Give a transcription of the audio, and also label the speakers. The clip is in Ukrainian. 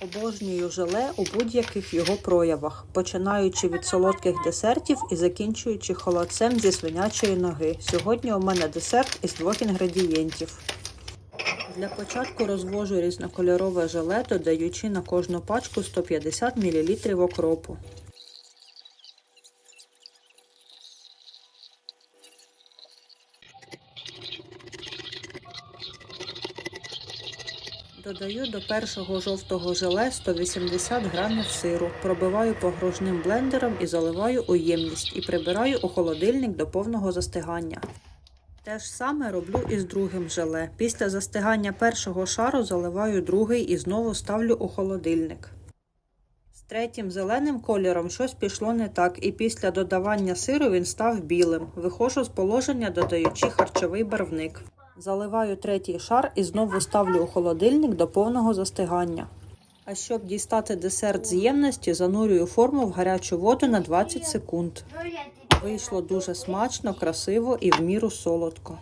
Speaker 1: Обожнюю желе у будь-яких його проявах, починаючи від солодких десертів і закінчуючи холодцем зі свинячої ноги. Сьогодні у мене десерт із двох інгредієнтів. Для початку розвожу різнокольорове желе, додаючи на кожну пачку 150 мл окропу. Додаю до першого жовтого желе 180 грамів сиру, пробиваю погружним блендером і заливаю у ємність і прибираю у холодильник до повного застигання. Те ж саме роблю і з другим желе. Після застигання першого шару заливаю другий і знову ставлю у холодильник. З третім зеленим кольором щось пішло не так, і після додавання сиру він став білим. Виходжу з положення, додаючи харчовий барвник. Заливаю третій шар і знову ставлю у холодильник до повного застигання. А щоб дістати десерт з ємності, занурюю форму в гарячу воду на 20 секунд. Вийшло дуже смачно, красиво і в міру солодко.